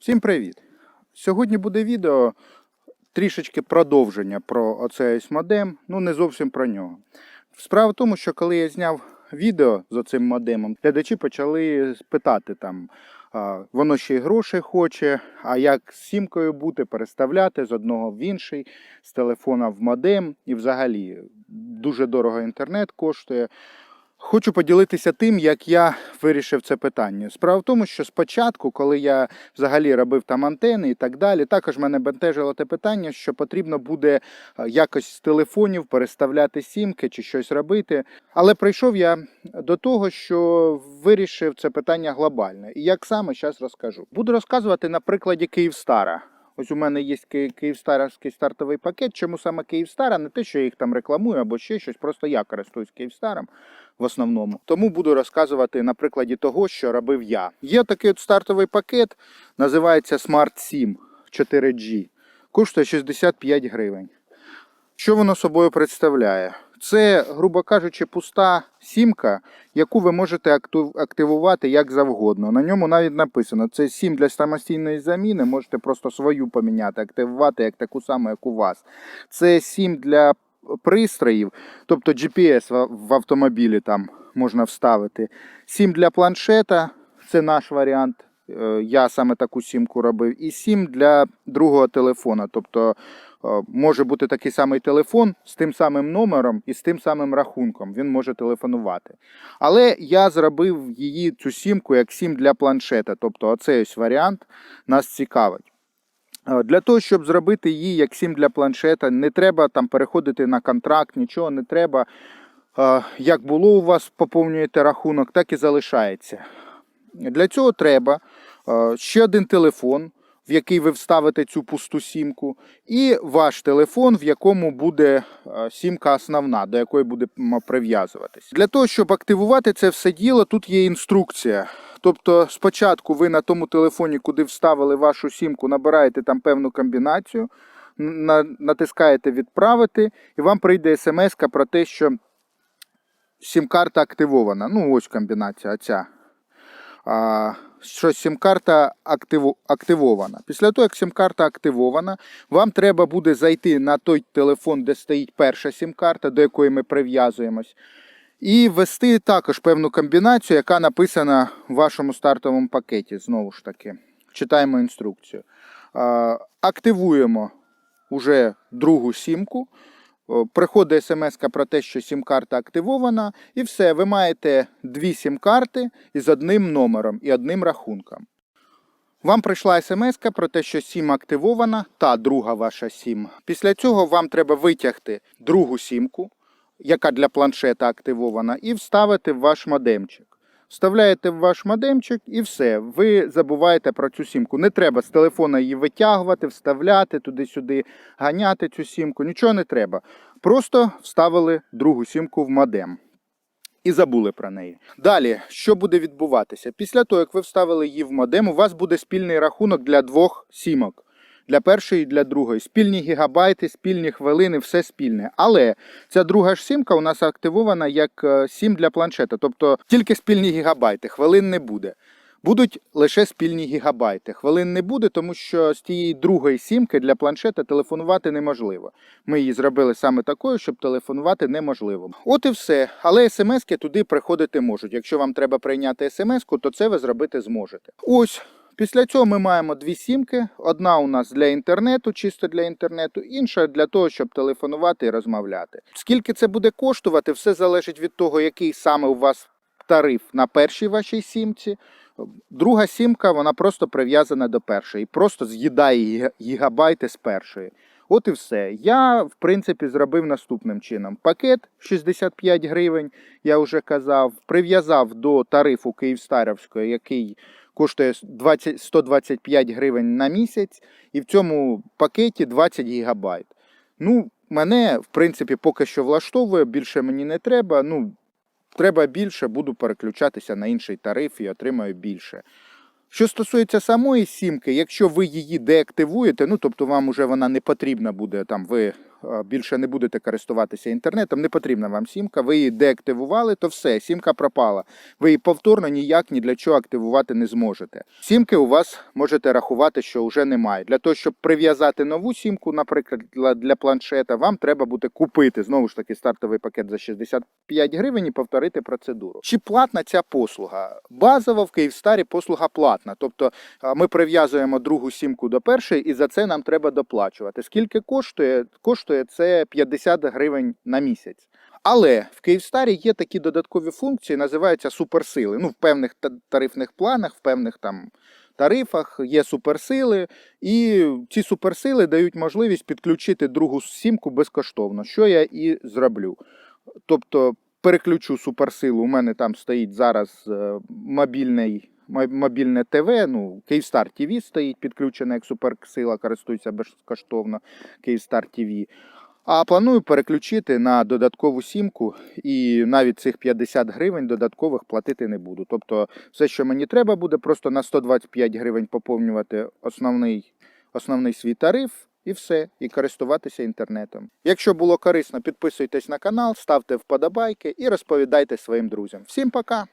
Всім привіт! Сьогодні буде відео трішечки продовження про оцей модем, ну не зовсім про нього. Справа в тому, що коли я зняв відео з оцим модемом, глядачі почали питати там, воно ще й грошей хоче, а як з сімкою бути, переставляти з одного в інший, з телефона в модем і взагалі дуже дорого інтернет коштує. Хочу поділитися тим, як я вирішив це питання. Справа в тому, що спочатку, коли я взагалі робив там антени і так далі, також мене бентежило те питання, що потрібно буде е, якось з телефонів переставляти сімки чи щось робити. Але прийшов я до того, що вирішив це питання глобально. І як саме зараз розкажу. Буду розказувати на прикладі Київстара. Ось у мене є Ки- Київстаровський стартовий пакет. Чому саме Київстара? Не те, що я їх там рекламую або ще щось, просто я користуюсь Київстаром в основному. Тому буду розказувати на прикладі того, що робив я. Є такий от стартовий пакет, називається Smart SIM 4G. Коштує 65 гривень. Що воно собою представляє? Це, грубо кажучи, пуста сімка, яку ви можете активувати як завгодно. На ньому навіть написано: це сім для самостійної заміни. Можете просто свою поміняти, активувати як таку саму, як у вас. Це сім для пристроїв, тобто GPS в- автомобілі там можна вставити. Сім для планшета, це наш варіант. Е, Я саме таку сімку робив. І сім для другого телефона. Тобто е, може бути такий самий телефон з тим самим номером і з тим самим рахунком. Він може телефонувати. Але я зробив її цю сімку як сім для планшета. Тобто, оцей ось варіант нас цікавить. Е, Для того, щоб зробити її як сім для планшета, не треба там переходити на контракт, нічого не треба. Як було у вас, поповнюєте рахунок, так і залишається. Для цього треба е, ще один телефон, в який ви вставите цю пусту сімку, і ваш телефон, в якому буде е, сімка основна, до якої буде прив'язуватись. Для того, щоб активувати це все діло, тут є інструкція. Тобто, спочатку ви на тому телефоні, куди вставили вашу сімку, набираєте там певну комбінацію, натискаєте відправити, і вам прийде смс про те, що сім-карта активована. Ну, ось комбінація ця. Що сім-карта активована. Після того, як сім-карта активована, вам треба буде зайти на той телефон, де стоїть перша сім-карта, до якої ми прив'язуємось, і ввести також певну комбінацію, яка написана в вашому стартовому пакеті. Знову ж таки, читаємо інструкцію. Активуємо уже другу сімку. Приходить смс про те, що сім-карта активована, і все, ви маєте дві сім-карти із одним номером і одним рахунком. Вам прийшла смс про те, що сім активована, та друга ваша сім. Після цього вам треба витягти другу сімку, яка для планшета активована, і вставити в ваш модемчик. Вставляєте в ваш модемчик і все. Ви забуваєте про цю сімку. Не треба з телефона її витягувати, вставляти туди-сюди, ганяти цю сімку. Нічого не треба. Просто вставили другу сімку в модем. І забули про неї. Далі, що буде відбуватися? Після того, як ви вставили її в модем, у вас буде спільний рахунок для двох сімок. Для першої і для другої. Спільні гігабайти, спільні хвилини, все спільне. Але ця друга ж сімка у нас активована як е, сім для планшета. Тобто тільки спільні гігабайти, хвилин не буде. Будуть лише спільні гігабайти. Хвилин не буде, тому що з тієї другої сімки для планшета телефонувати неможливо. Ми її зробили саме такою, щоб телефонувати неможливо. От і все. Але смски туди приходити можуть. Якщо вам треба прийняти смс-ку, то це ви зробити зможете. Ось. Після цього ми маємо дві сімки. Одна у нас для інтернету, чисто для інтернету, інша для того, щоб телефонувати і розмовляти. Скільки це буде коштувати, все залежить від того, який саме у вас тариф на першій вашій сімці. Друга сімка, вона просто прив'язана до першої, просто з'їдає гіга- гігабайти з першої. От і все. Я, в принципі, зробив наступним чином. Пакет 65 гривень, я вже казав, прив'язав до тарифу Київстарівського, який коштує 20, 125 гривень на місяць, і в цьому пакеті 20 гігабайт. Ну, мене, в принципі, поки що влаштовує, більше мені не треба. Ну, треба більше, буду переключатися на інший тариф і отримаю більше. Що стосується самої сімки, якщо ви її деактивуєте, ну тобто вам уже вона не потрібна буде, там ви більше не будете користуватися інтернетом, не потрібна вам сімка, ви її деактивували, то все, сімка пропала. Ви її повторно ніяк ні для чого активувати не зможете. Сімки у вас можете рахувати, що вже немає. Для того, щоб прив'язати нову сімку, наприклад, для, планшета, вам треба буде купити знову ж таки стартовий пакет за 65 гривень і повторити процедуру. Чи платна ця послуга? Базово в Київстарі послуга платна. Тобто ми прив'язуємо другу сімку до першої, і за це нам треба доплачувати. Скільки коштує? Коштує це 50 гривень на місяць. Але в Київстарі є такі додаткові функції, називаються суперсили. Ну, в певних тарифних планах, в певних там тарифах є суперсили, і ці суперсили дають можливість підключити другу сімку безкоштовно, що я і зроблю. Тобто переключу суперсилу. У мене там стоїть зараз е, мобільний. Мо- Мобільне ТВ, ну, Київстар ТВ стоїть підключене як суперсила, користується безкоштовно Київстар ТВ. А планую переключити на додаткову сімку, і навіть цих 50 гривень додаткових платити не буду. Тобто, все, що мені треба, буде просто на 125 гривень поповнювати основний, основний свій тариф. І все, і користуватися інтернетом. Якщо було корисно, підписуйтесь на канал, ставте вподобайки і розповідайте своїм друзям. Всім пока!